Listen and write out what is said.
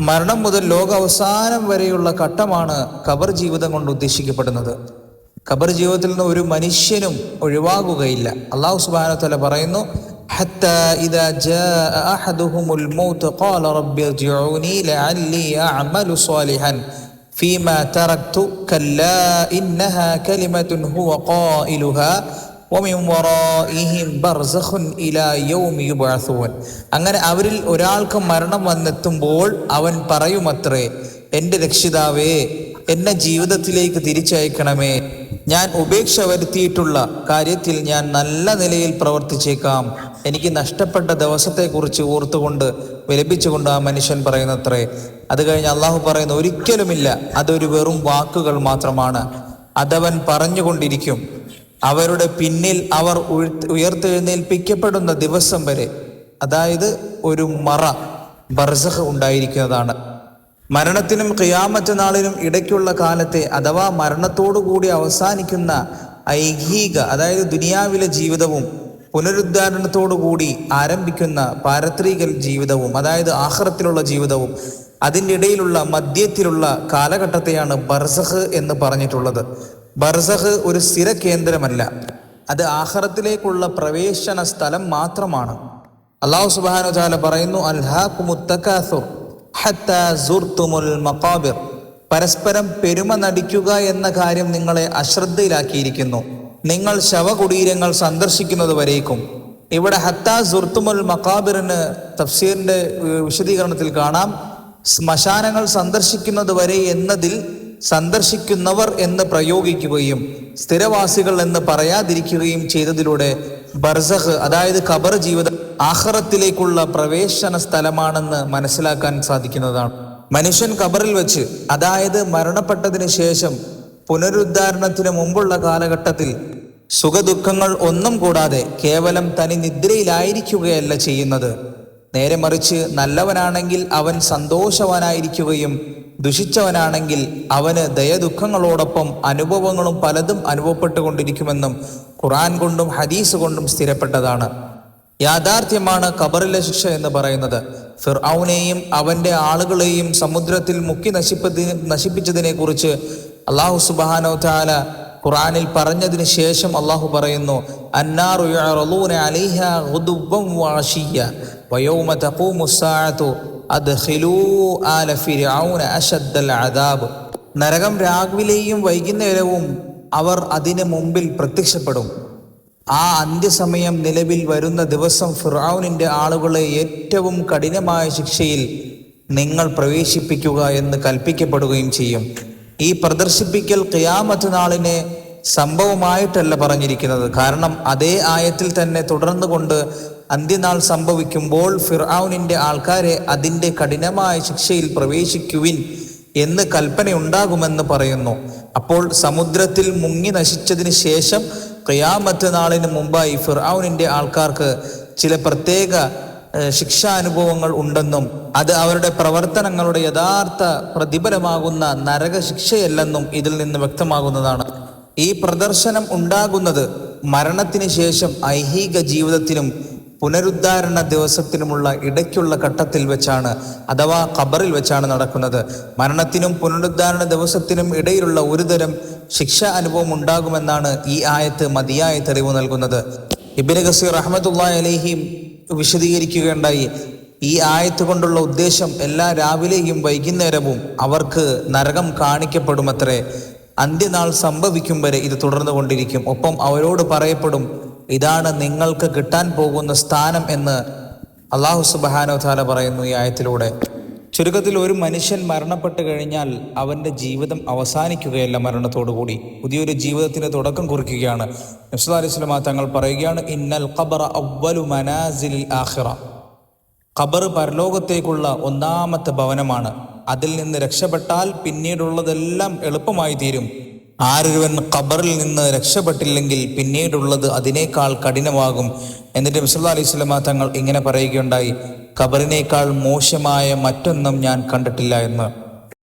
മരണം മുതൽ ലോക അവസാനം വരെയുള്ള ഘട്ടമാണ് ഖബർ ജീവിതം കൊണ്ട് ഉദ്ദേശിക്കപ്പെടുന്നത് ഖബർ ജീവിതത്തിൽ നിന്ന് ഒരു മനുഷ്യനും ഒഴിവാകുകയില്ല അള്ളാഹു സുബാന തല പറയുന്നു حتى إذا جاء أحدهم الموت قال رب ارجعوني لعلي أعمل صالحا فيما تركت كلا إنها كلمة هو قائلها അങ്ങനെ അവരിൽ ഒരാൾക്ക് മരണം വന്നെത്തുമ്പോൾ അവൻ പറയുമത്രേ എന്റെ രക്ഷിതാവേ എന്നെ ജീവിതത്തിലേക്ക് തിരിച്ചയക്കണമേ. ഞാൻ ഉപേക്ഷ വരുത്തിയിട്ടുള്ള കാര്യത്തിൽ ഞാൻ നല്ല നിലയിൽ പ്രവർത്തിച്ചേക്കാം. എനിക്ക് നഷ്ടപ്പെട്ട ദിവസത്തെക്കുറിച്ച് ഓർത്തുകൊണ്ട് വിലപിച്ചുകൊണ്ട് ആ മനുഷ്യൻ പറയുന്നത്രേ അത് കഴിഞ്ഞ് അള്ളാഹു പറയുന്ന ഒരിക്കലുമില്ല. അതൊരു വെറും വാക്കുകൾ മാത്രമാണ്. അതവൻ പറഞ്ഞുകൊണ്ടിരിക്കും. അവരുടെ പിന്നിൽ അവർ ഉയർത്ത് ഉയർത്തെഴുന്നേൽപ്പിക്കപ്പെടുന്ന ദിവസം വരെ അതായത് ഒരു മറ ബർസഹ് ഉണ്ടായിരിക്കുന്നതാണ്. മരണത്തിനും ഖിയാമത്ത് നാളിനും ഇടയ്ക്കുള്ള കാലത്തെ അഥവാ മരണത്തോടുകൂടി അവസാനിക്കുന്ന ഐഹിക അതായത് ദുനിയാവിലെ ജീവിതവും പുനരുദ്ധാരണത്തോടുകൂടി ആരംഭിക്കുന്ന പാരത്രിക ജീവിതവും അതായത് ആഹ്റത്തിലുള്ള ജീവിതവും അതിന്റെ ഇടയിലുള്ള മധ്യത്തിലുള്ള കാലഘട്ടത്തെയാണ് ബർസഹ് എന്ന് പറഞ്ഞിട്ടുള്ളത്. ബർസഖ് ഒരു സ്ഥിര കേന്ദ്രമല്ല. അത് ആഹ്റത്തിലേക്കുള്ള പ്രവേശന സ്ഥലം മാത്രമാണ്. അള്ളാഹു സുബാനു ചാല പറയുന്നു മഖാബിർ. പരസ്പരം പെരുമ നടിക്കുക എന്ന കാര്യം നിങ്ങളെ അശ്രദ്ധയിലാക്കിയിരിക്കുന്നു. നിങ്ങൾ ശവകുടീരങ്ങൾ സന്ദർശിക്കുന്നത് വരേക്കും. ഇവിടെ ഹത്താ സുർത്തുമുൽ മക്കാബിറിന് തഫ്സീറിന്റെ വിശദീകരണത്തിൽ കാണാം. ശ്മശാനങ്ങൾ സന്ദർശിക്കുന്നത് വരെ എന്നതിൽ സന്ദർശിക്കുന്നവർ എന്ന് പ്രയോഗിക്കുകയും സ്ഥിരവാസികൾ എന്ന് പറയാതിരിക്കുകയും ചെയ്തതിലൂടെ ബർസഹ് അതായത് ഖബർ ജീവിതം ആഹ്റത്തിലേക്കുള്ള പ്രവേശന സ്ഥലമാണെന്ന് മനസ്സിലാക്കാൻ സാധിക്കുന്നതാണ്. മനുഷ്യൻ ഖബറിൽ വെച്ച് അതായത് മരണപ്പെട്ടതിന് ശേഷം പുനരുദ്ധാരണത്തിന് മുമ്പുള്ള കാലഘട്ടത്തിൽ സുഖദുഃഖങ്ങൾ ഒന്നും കൂടാതെ കേവലം തനി നിദ്രയിലായിരിക്കുകയല്ല ചെയ്യുന്നത്. നേരെ മറിച്ച് നല്ലവനാണെങ്കിൽ അവൻ സന്തോഷവാനായിരിക്കുകയും ദുഷിച്ചവനാണെങ്കിൽ അവന് ദയദുഃഖങ്ങളോടൊപ്പം അനുഭവങ്ങളും പലതും അനുഭവപ്പെട്ടുകൊണ്ടിരിക്കുമെന്നും ഖുറാൻ കൊണ്ടും ഹദീസ് കൊണ്ടും സ്ഥിരപ്പെട്ടതാണ്. യാഥാർത്ഥ്യമാണ് കബറിലെ ശിക്ഷ എന്ന് പറയുന്നത്. ഫിർഔനെയും അവന്റെ ആളുകളെയും സമുദ്രത്തിൽ മുക്കി നശിപ്പതി നശിപ്പിച്ചതിനെ കുറിച്ച് അള്ളാഹു സുബാനോ താല ഖുറാനിൽ പറഞ്ഞതിന് ശേഷം അള്ളാഹു പറയുന്നു അന്നാറു നരകം രാവിലെയും വൈകുന്നേരവും അവർ അതിന് മുമ്പിൽ പ്രത്യക്ഷപ്പെടും. ആ അന്ത്യസമയം നിലവിൽ വരുന്ന ദിവസം ഫിറാവുനിന്റെ ആളുകളെ ഏറ്റവും കഠിനമായ ശിക്ഷയിൽ നിങ്ങൾ പ്രവേശിപ്പിക്കുക എന്ന് കൽപ്പിക്കപ്പെടുകയും ചെയ്യും. ഈ പ്രദർശിപ്പിക്കൽ ഖിയാമത്ത് നാളിനെ സംഭവമായിട്ടല്ല പറഞ്ഞിരിക്കുന്നത്. കാരണം അതേ ആയത്തിൽ തന്നെ തുടർന്നു കൊണ്ട് അന്ത്യനാൾ സംഭവിക്കുമ്പോൾ ഫിർഔനിന്റെ ആൾക്കാരെ അതിന്റെ കഠിനമായ ശിക്ഷയിൽ പ്രവേശിക്കുവിൻ എന്ന് കൽപ്പനയുണ്ടാകുമെന്ന് പറയുന്നു. അപ്പോൾ സമുദ്രത്തിൽ മുങ്ങി നശിച്ചതിന് ശേഷം ഖിയാമത്ത് നാളിന് മുമ്പായി ഫിർഔനിന്റെ ആൾക്കാർക്ക് ചില പ്രത്യേക ശിക്ഷാനുഭവങ്ങൾ ഉണ്ടെന്നും അത് അവരുടെ പ്രവർത്തനങ്ങളുടെ യഥാർത്ഥ പ്രതിഫലമാകുന്ന നരക ശിക്ഷയല്ലെന്നും ഇതിൽ നിന്ന് വ്യക്തമാകുന്നതാണ്. ഈ പ്രദർശനം ഉണ്ടാകുന്നത് മരണത്തിന് ശേഷം ഐഹിക ജീവിതത്തിനും പുനരുദ്ധാരണ ദിവസത്തിനുമുള്ള ഇടയ്ക്കുള്ള ഘട്ടത്തിൽ വെച്ചാണ് അഥവാ ഖബറിൽ വെച്ചാണ് നടക്കുന്നത്. മരണത്തിനും പുനരുദ്ധാരണ ദിവസത്തിനും ഇടയിലുള്ള ഒരുതരം ശിക്ഷ അനുഭവം ഉണ്ടാകുമെന്നാണ് ഈ ആയത്ത് മതിയായ തെളിവ് നൽകുന്നത്. ഇബിന് ഗസീർ അഹമ്മദുല്ലാ അലഹിം വിശദീകരിക്കുകയുണ്ടായി. ഈ ആയത്ത് കൊണ്ടുള്ള ഉദ്ദേശം എല്ലാ രാവിലെയും വൈകുന്നേരവും അവർക്ക് നരകം കാണിക്കപ്പെടുമത്രേ. അന്ത്യനാൾ സംഭവിക്കും വരെ ഇത് തുടർന്നു കൊണ്ടിരിക്കും ഒപ്പം അവരോട് പറയപ്പെടും ഇതാണ് നിങ്ങൾക്ക് കിട്ടാൻ പോകുന്ന സ്ഥാനം എന്ന് അള്ളാഹു സുബഹാനോ താല പറയുന്നു ഈ ആയത്തിലൂടെ. ചുരുക്കത്തിൽ ഒരു മനുഷ്യൻ മരണപ്പെട്ട് കഴിഞ്ഞാൽ അവന്റെ ജീവിതം അവസാനിക്കുകയല്ല മരണത്തോടുകൂടി പുതിയൊരു ജീവിതത്തിന് തുടക്കം കുറിക്കുകയാണ്. നബ്സുല്ലാ തങ്ങൾ പറയുകയാണ് ഇന്നൽ ഖബറ അവ്വലു മനാസിലിൽ ആഖിറ. ഖബർ പരലോകത്തേക്കുള്ള ഒന്നാമത്തെ ഭവനമാണ്. അതിൽ നിന്ന് രക്ഷപ്പെട്ടാൽ പിന്നീടുള്ളതെല്ലാം എളുപ്പമായി തീരും. ആരൊരുവൻ ഖബറിൽ നിന്ന് രക്ഷപ്പെട്ടില്ലെങ്കിൽ പിന്നീടുള്ളത് അതിനേക്കാൾ കഠിനമാകും. എന്നിട്ട് മിസ്ലാ അലൈഹി സ്വലമ തങ്ങൾ ഇങ്ങനെ പറയുകയുണ്ടായി ഖബറിനേക്കാൾ മോശമായ മറ്റൊന്നും ഞാൻ കണ്ടിട്ടില്ല എന്ന്.